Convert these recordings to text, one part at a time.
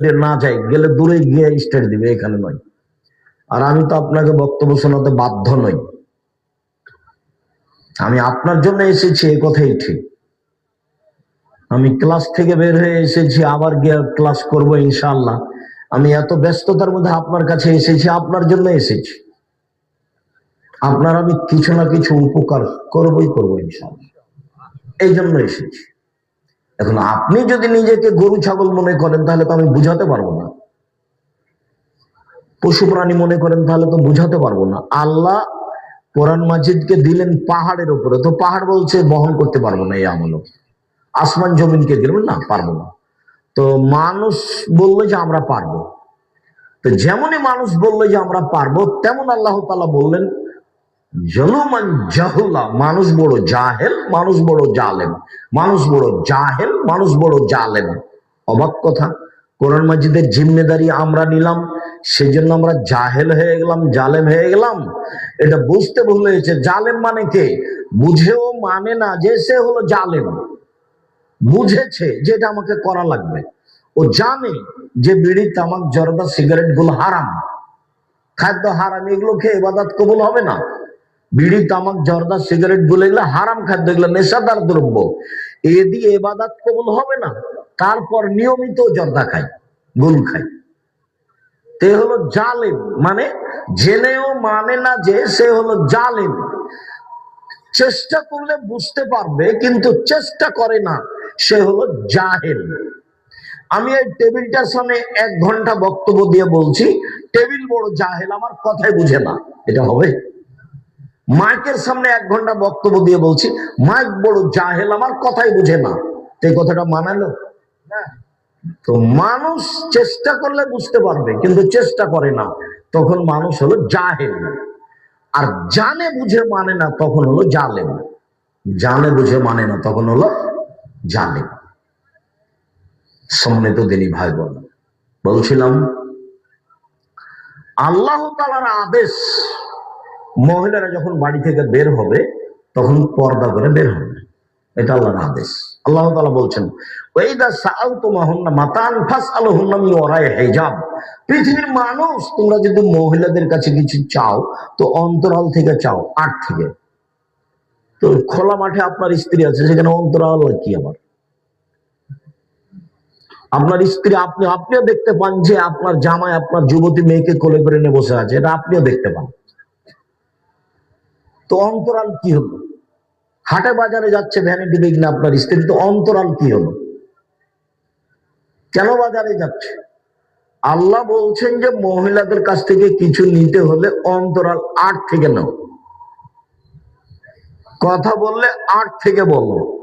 যে না যাই, গেলে দূরে গিয়ে স্টেট দিবে, এখানে নয়। আর আমি তো আপনাকে বক্তব্য শোনাতে বাধ্য নই। আমি আপনার জন্য এসেছি এই কথাই ঠিক। আমি ক্লাস থেকে বের হয়ে এসেছি, আবার গিয়ে ক্লাস করব ইনশাআল্লাহ। আমি এত ব্যস্ততার মধ্যে আপনার কাছে এসেছি, আপনার জন্য এসেছি। আপনার আমি কিছু না কিছু উপকার করবই করব ইনশাল্লাহ এই জন্য এসেছি। এখন আপনি যদি নিজেকে গরু ছাগল মনে করেন, তাহলে তো আমি বুঝাতে পারব না। পশু প্রাণী মনে করেন, তাহলে তো বুঝাতে পারব না। আল্লাহ কোরআন মাজিদকে দিলেন পাহাড়ের উপরে। তো পাহাড় বলছে, বহন করতে পারব না এই আমল। আসমান জমিনকে দিলেন, না, পারব না। তো মানুষ বলল যে আমরা পারব। তো যেমনই মানুষ বলল যে আমরা পারব, তেমন আল্লাহ তালা বললেন মানুষ বড় জাহেল, মানুষ বড় জালেম। মানুষ বড় জাহেল, মানুষ বড় জালেম। অবাক কথা, কোরআন মাজিদের জিম্মেদারি আমরা নিলাম, সেজন্য আমরা জাহেল হয়ে গেলাম, জালেম হয়ে গেলাম। এটা বুঝতে ভুল হয়েছে জালেম মানে কে? বুঝেও মানে না যে সে হলো জালেম। বুঝেছে যে এটা আমাকে করা লাগবে। ও জানে যে বিড়ি, তামাক, জর্দা সিগারেটগুলো হারাম। খাদ্য হারাম এগুলো খেয়ে এবাদাত কবুল হবে না। বিড়ি তামাক জর্দা, সিগারেটগুলো এগুলো হারাম খাদ্য, এগুলো নেশাদার দ্রব্য। এ দিয়ে এবাদাত কবুল হবে না। তারপর নিয়মিত জর্দা খাই, গুল খাই। তে হলো জালেম মানে জেনেও মানে না যে সে হলো জালেম। চেষ্টা করলে বুঝতে পারবে, কিন্তু চেষ্টা করে না, সে হলো জাহেল। আমি এই টেবিলটার সামনে এক ঘণ্টা বক্তব্য দিয়ে বলছি, টেবিল বড় জাহেল, আমার কথাই বুঝে না। এটা হবে? মাইকের সামনে এক ঘণ্টা বক্তব্য দিয়ে বলছি মাইক বড় জাহেল আমার কথাই বুঝে না। এই কথাটা মানালো? তো মানুষ চেষ্টা করলে বুঝতে পারবে কিন্তু চেষ্টা করে না। তখন মানুষ হলো জাহেল। আর জানে বুঝে মানে না তখন হলো জালেম। জানে বুঝে মানে না তখন হলো জালেম। সম্মানিত দিনী ভাই বোন বলছিলাম আল্লাহ তালার আদেশ মহিলারা যখন বাড়ি থেকে বের হবে, তখন পর্দা করে বের হবে। এটা আল্লাহর আদেশ। আল্লাহ তালা বলছেন ওইদা সাল তোমাহন্না মাতান ফাস আলহন্নামি ওরাই হেজাব। পৃথিবীর মানুষ, তোমরা যদি মহিলাদের কাছে কিছু চাও, তো অন্তরাল থেকে চাও, আট থেকে। তো খোলা মাঠে আপনার স্ত্রী আছে, সেখানে অন্তরাল কি আবার? আপনার স্ত্রী, আপনি, আপনিও দেখতে পান যে আপনার জামাই, আপনার যুবতী মেয়েকে কোলে করে নিয়ে বসে আছে, এটা আপনিও দেখতে পান। তো অন্তরাল কি হলো? হাটে বাজারে যাচ্ছে ভ্যানিটি দেখলে আপনার স্ত্রী, তো অন্তরাল কি হলো? কেন বাজারে যাচ্ছে? আল্লাহ বলছেন যে মহিলাদের কাছ থেকে কিছু নিতে হলে অন্তরাল আট থেকে নাও। কথা বললে আট থেকে বলো।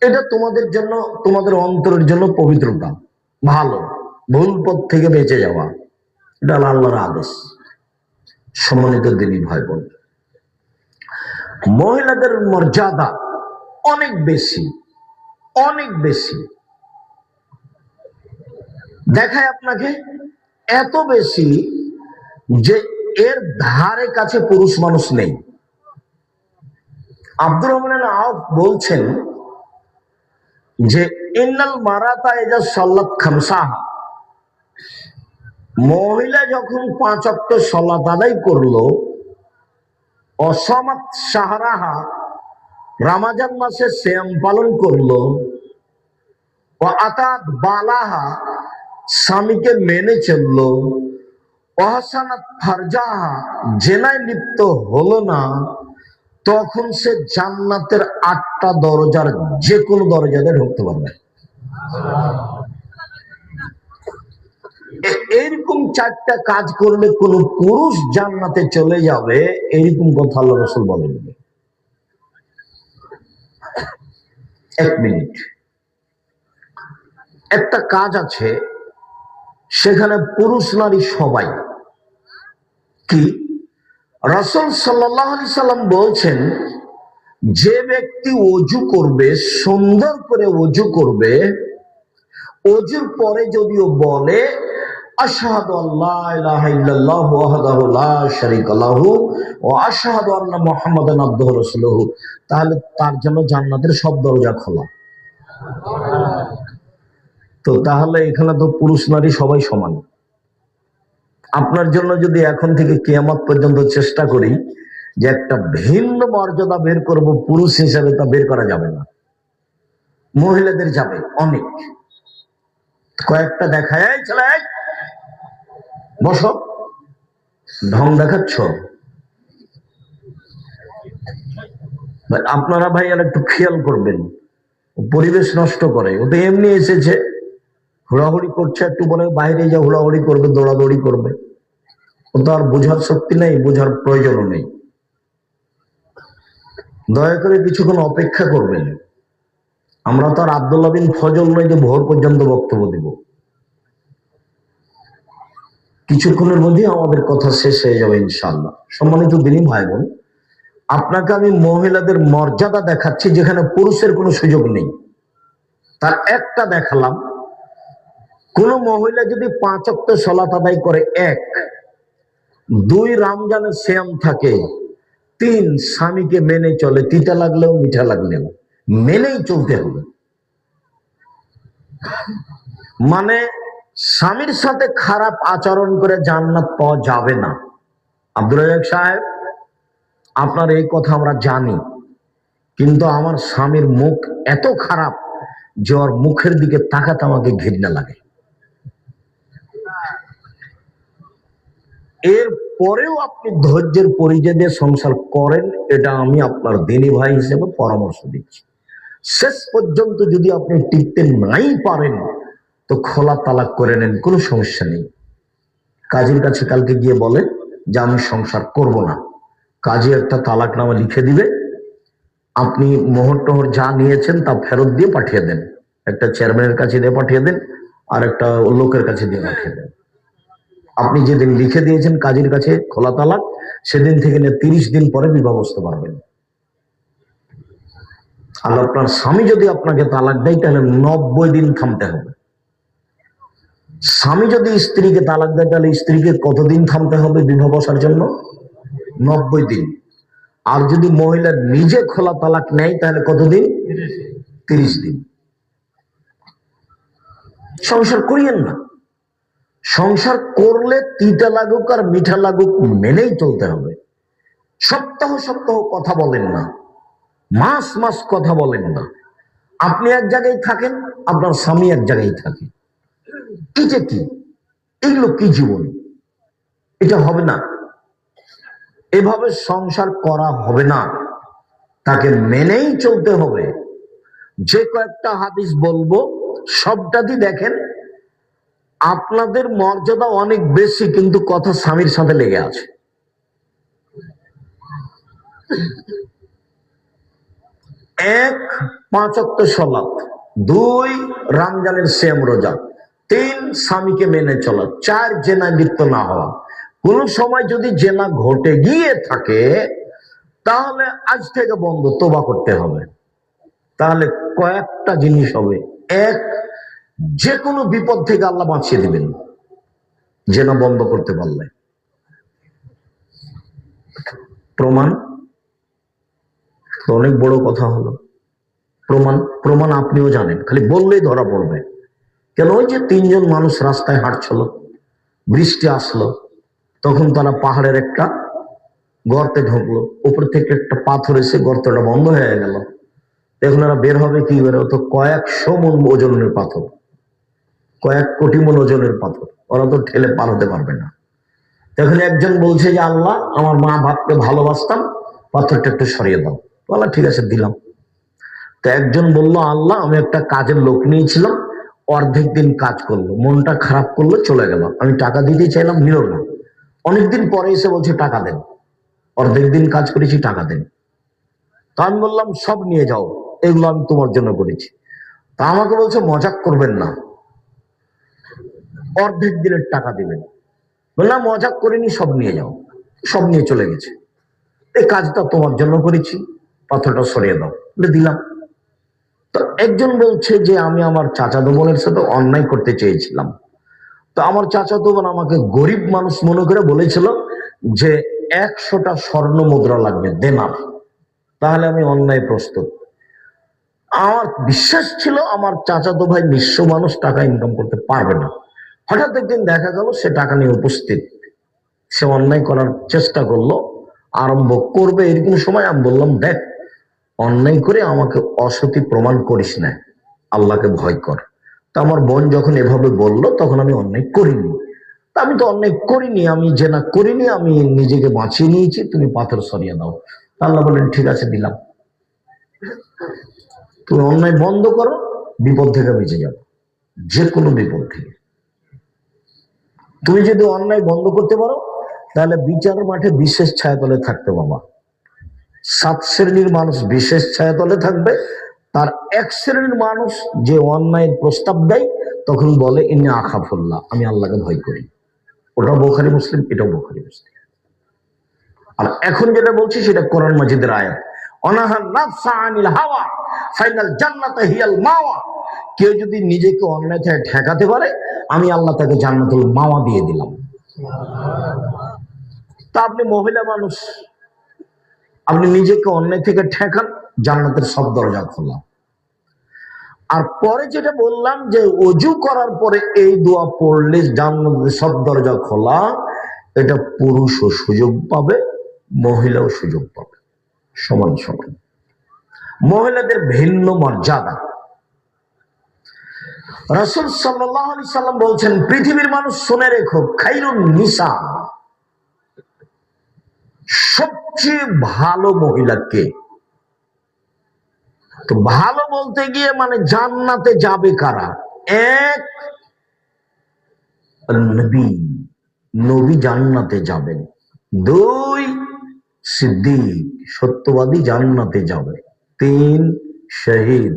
এটা তোমাদের জন্য, তোমাদের অন্তরের জন্য পবিত্রতা। ভালো। ভুল পথ থেকে বেঁচে যাওয়া। এটা আল্লাহর আদেশ। সম্মানিত দিনী ভাই বোন। মহিলাদের মর্যাদা অনেক বেশি অনেক বেশি। দেখায় আপনাকে, এত বেশি যে এর ধারে কাছে পুরুষ মানুষ নেই। আব্দুর রহমান আউফ বলছেন যে, ইন্নাল মারাতা এজা সাল্লাত খামসাহা মহিলা যখন পাঁচ অক্ট সলাত আদায় করল অসমাত সাহারাহা রামাজান মাসে শ্যাম পালন করল। ও আতাত বালাহা স্বামীকে মেনে চলল। অহাসানাত ফারজাহা জেনায় লিপ্ত হলো না। তখন সে জান্নাতের আটটা দরজার যে কোনো দরজাতে ঢুকতে পারবে। এ- এইরকম চারটা কাজ করলে কোন পুরুষ জান্নাতে চলে যাবে এইরকম কথা আল্লাহ রসুল বলেননি। এক মিনিট। একটা কাজ আছে, সেখানে পুরুষ নারী সবাই। কি? রসুল সাল্লাহ সাল্লাম বলছেন, যে ব্যক্তি অজু করবে, সুন্দর করে অজু করবে, অজুর পরে যদিও বলে তাহলে তার জন্য জান্নাতের সব দরজা খোলা। তো তাহলে এখানে তো পুরুষ নারী সবাই সমান। আপনার জন্য যদি এখন থেকে কেয়ামত পর্যন্ত চেষ্টা করি যে একটা ভিন্ন মর্যাদা বের করব, পুরুষ হিসেবে তা বের করা যাবে না। মহিলাদের যাবে অনেক। কয়েকটা দেখায় ছেলে বসো। ঢং দেখাচ্ছ? আপনারা ভাই আর একটু খেয়াল করবেন। পরিবেশ নষ্ট করে। ও তো এমনি এসেছে। হুড়াহুড়ি করছে, একটু বলে বাইরে যা হুড়াহুড়ি করবে, দৌড়াদৌড়ি করবে। ও তো আর বোঝার শক্তি নেই, বোঝার প্রয়োজনও নেই। দয়া করে কিছুক্ষণ অপেক্ষা করবেন। আমরা তো আর আবদুল্লাহ বিন ফজল নয় যে ভোর পর্যন্ত বক্তব্য দিব। কিছুক্ষণের মধ্যে আমাদের কথা শেষ হয়ে যাবে ইনশাল্লাহ সম্মানিত দিনই ভাই বোন আপনাকে আমি মহিলাদের মর্যাদা দেখাচ্ছি যেখানে পুরুষের কোনো সুযোগ নেই। তার একটা দেখালাম, কোন মহিলা যদি পাঁচ অক্ট সলাত আদায় করে, এক, দুই রমজানের শ্যাম থাকে, তিন, স্বামীকে মেনে চলে, তিতা লাগলেও মিঠা লাগলেও, মেনেই চলতে হবে। মানে স্বামীর সাথে খারাপ আচরণ করে জান্নাত পাওয়া যাবে না। আব্দুল সাহেব, আপনার এই কথা আমরা জানি, কিন্তু আমার স্বামীর মুখ এত খারাপ যে ওর মুখের দিকে তাকাতে আমাকে ঘৃণা লাগে। এর পরেও আপনি ধৈর্যের পরিচয় দিয়ে সংসার করেন, এটা আমি আপনার দিনী ভাই হিসেবে পরামর্শ দিচ্ছি। শেষ পর্যন্ত যদি আপনি টিকতে নাই পারেন তো খোলা তালাক করে নেন, কোনো সমস্যা নেই। কাজীর কাছে কালকে গিয়ে বলে যে, আমি সংসার করব না। কাজী একটা তালাক তালাকনামা লিখে দিবে। আপনি মোহর টোহর যা নিয়েছেন তা ফেরত দিয়ে পাঠিয়ে দেন। একটা চেয়ারম্যানের কাছে দিয়ে পাঠিয়ে দেন, আর একটা লোকের কাছে দিয়ে পাঠিয়ে দেন। আপনি যেদিন লিখে দিয়েছেন কাজীর কাছে খোলা তালাক, সেদিন থেকে নিয়ে তিরিশ দিন পরে বিবাহ বসতে পারবেন। আর আপনার স্বামী যদি আপনাকে তালাক দেয়, তাহলে নব্বই দিন থামতে হবে। স্বামী যদি স্ত্রীকে তালাক দেয়, তাহলে স্ত্রীকে কতদিন থামতে হবে বিবাহ বসার জন্য? নব্বই দিন। আর যদি মহিলা নিজে খোলা তালাক নেয়, তাহলে কতদিন? তিরিশ দিন। সংসার করিয়েন না। সংসার করলে তিতা লাগুক আর মিঠা লাগুক মেনেই চলতে হবে। সপ্তাহ সপ্তাহ কথা বলেন না। মাস মাস কথা বলেন না। আপনি এক জায়গায় থাকেন, আপনার স্বামী এক জায়গায় থাকে। এটা কি এগুলো কি জীবন? এটা হবে না। এভাবে সংসার করা হবে না। তাকে মেনেই চলতে হবে। যে কয়েকটা হাদিস বলব সবটাতে দেখেন, আপনাদের মর্যাদা অনেক বেশি, কিন্তু কথা স্বামীর সাথে লেগে আছে। এক পাঁচ সলাপ দুই রমজানের সেম রোজা। তিন স্বামীকে মেনে চলা। চার জেনা লিপ্ত না হওয়া। কোন সময় যদি জেনা ঘটে গিয়ে থাকে, তাহলে আজ থেকে বন্ধ, তোবা করতে হবে। তাহলে কয়েকটা জিনিস হবে। এক যে কোনো বিপদ থেকে আল্লাহ বাঁচিয়ে দিবেন। জেনা বন্ধ করতে পারলে। প্রমাণ? অনেক বড় কথা হলো। প্রমাণ প্রমাণ আপনিও জানেন। খালি বললেই ধরা পড়বে। কেন ওই যে তিনজন মানুষ রাস্তায় হাঁটছিল, বৃষ্টি আসলো, তখন তারা পাহাড়ের একটা গর্তে ঢুকলো, উপর থেকে একটা পাথর এসে গর্তটা বন্ধ হয়ে গেল। এখন এরা বের হবে কি বের তো কয়েকশো মন ওজনের পাথর, কয়েক কোটি মন ওজনের পাথর, ওরা তো ঠেলে পার হতে পারবে না। এখন একজন বলছে যে, আল্লাহ, আমার মা বাপকে ভালোবাসতাম, পাথরটা একটু সরিয়ে দাও। বলা ঠিক আছে, দিলাম। তো একজন বলল, আল্লাহ, আমি একটা কাজের লোক নিয়েছিলাম অর্ধেক দিন কাজ করল, মনটা খারাপ করল, চলে গেল। আমি টাকা দিতে চাইলাম, নিল না। অনেকদিন পরে এসে বলছে, টাকা দেন। অর্ধেক দিন কাজ করেছি, টাকা দেন। তা আমি বললাম, সব নিয়ে যাও, এগুলো আমি তোমার জন্য করেছি। তা আমাকে বলছে, মজাক করবেন না। অর্ধেক দিনের টাকা দিবেন। বললাম মজাক করিনি, সব নিয়ে যাও। সব নিয়ে চলে গেছে। এই কাজটা তোমার জন্য করেছি, পাথরটা সরিয়ে দাও। দিলাম। তো একজন বলছে যে, আমি আমার চাচাতো বোনের সাথে অন্যায় করতে চেয়েছিলাম। তো আমার চাচাতো বোন আমাকে গরিব মানুষ মনে করে বলেছিল যে, একশোটা স্বর্ণ মুদ্রা লাগবে দেনার তাহলে আমি অন্যায় প্রস্তুত। আমার বিশ্বাস ছিল আমার চাচাতো ভাই নিঃস্ব মানুষ, টাকা ইনকাম করতে পারবে না। হঠাৎ একদিন দেখা গেল সে টাকা নিয়ে উপস্থিত। সে অন্যায় করার চেষ্টা করল, আরম্ভ করবে এরকম সময় আমি বললাম, দেখ অন্যায় করে আমাকে অসতী প্রমাণ করিস না। আল্লাহকে ভয় কর। তা আমার বোন যখন এভাবে বলল, তখন আমি অন্যায় করিনি। তা আমি তো অন্যায় করিনি, আমি যে না করিনি, আমি নিজেকে বাঁচিয়ে নিয়েছি, তুমি পাথর সরিয়ে দাও। আল্লাহ বললেন, ঠিক আছে, দিলাম। তুমি অন্যায় বন্ধ করো, বিপদ থেকে বেঁচে যাবে যে কোনো বিপদ থেকে। তুমি যদি অন্যায় বন্ধ করতে পারো, তাহলে বিচার মাঠে বিশেষ ছায়াতলে থাকতে বাবা। সাত শ্রেণির মানুষ বিশেষ ছায়াতলে থাকবে। তার এক শ্রেণির মানুষ যে অন্যায়ের প্রস্তাব দেয়, তখন বলে ইনি আখাফুল্লাহ, আমি আল্লাহকে ভয় করি। ওটা বোখারি মুসলিম, এটাও বোখারি মুসলিম। আর এখন যেটা বলছি, সেটা কোরআন মাজিদের আয়াত। অনাহা নাফসা আনিল হাওয়া, ফাইনাল হিয়াল মাওয়া। কেউ যদি নিজেকে অন্যায় থেকে ঠেকাতে পারে, আমি আল্লাহ তাকে জান্নাতুল মাওয়া দিয়ে দিলাম। তা আপনি মহিলা মানুষ আপনি নিজেকে অন্যায় থেকে ঠেকান, জান্নাতের সব দরজা খোলা। আর পরে যেটা বললাম যে অজু করার পরে এই দোয়া পড়লে জান্নাতের সব দরজা খোলা, এটা পুরুষও সুযোগ পাবে, মহিলাও সুযোগ পাবে। সমান সমান। মহিলাদের ভিন্ন মর্যাদা। রসুল সাল্লাহ আলি সাল্লাম বলছেন, পৃথিবীর মানুষ শুনে রেখো, খাইরুন নিসা। সবচেয়ে ভালো মহিলা কে? তো ভালো বলতে গিয়ে মানে জান্নাতে যাবে কারা? এক নবী নবী জান্নাতে যাবেন। দুই, সিদ্দিক, সত্যবাদী জান্নাতে যাবে। তিন, শহীদ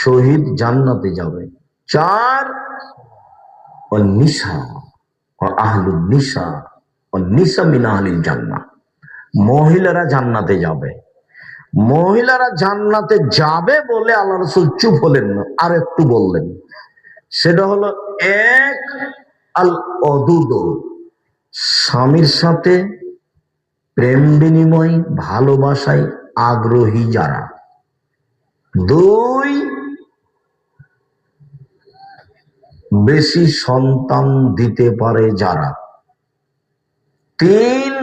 শহীদ জান্নাতে যাবে। চার নিশা ও আহলুল নিশা নিশা মিন আহলিল জান্নাত মহিলারা জান্নাতে যাবে। মহিলারা জান্নাতে যাবে বলে আল্লাহ রসুল চুপ হলেন না, আর একটু বললেন। সেটা হলো এক আল অদুদ স্বামীর সাথে প্রেম বিনিময়, ভালোবাসায় আগ্রহী যারা। দুই, বেশি সন্তান দিতে পারে যারা। তিন,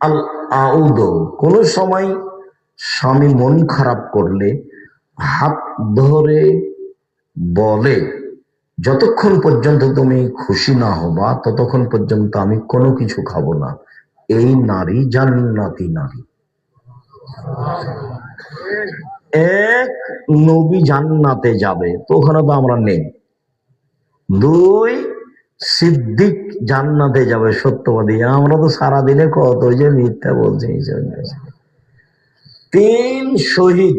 আল আউদ। কোন সময় স্বামী মন খারাপ করলে, হাত ধরে বলে, যতক্ষণ পর্যন্ত তুমি খুশি না হবা, ততক্ষণ পর্যন্ত আমি কোনো কিছু খাব না। এই নারী জান্নাতি নারী। এক নবী জান্নাতে যাবে, তো ওখানে তো আমরা নেই। দুই সিদ্দিক জান্নাতে যাবে সত্যবাদী। আমরা তো সারাদিনে কত যে মিথ্যা বলছি। তিন শহীদ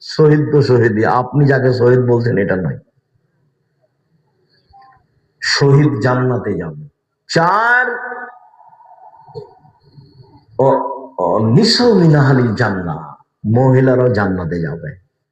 শহীদ তো শহীদ আপনি যাকে শহীদ বলছেন, এটা নয়। শহীদ জান্নাতে যাবে। চার মিনাহালিল জান্নাহ, মহিলারাও জান্নাতে যাবে।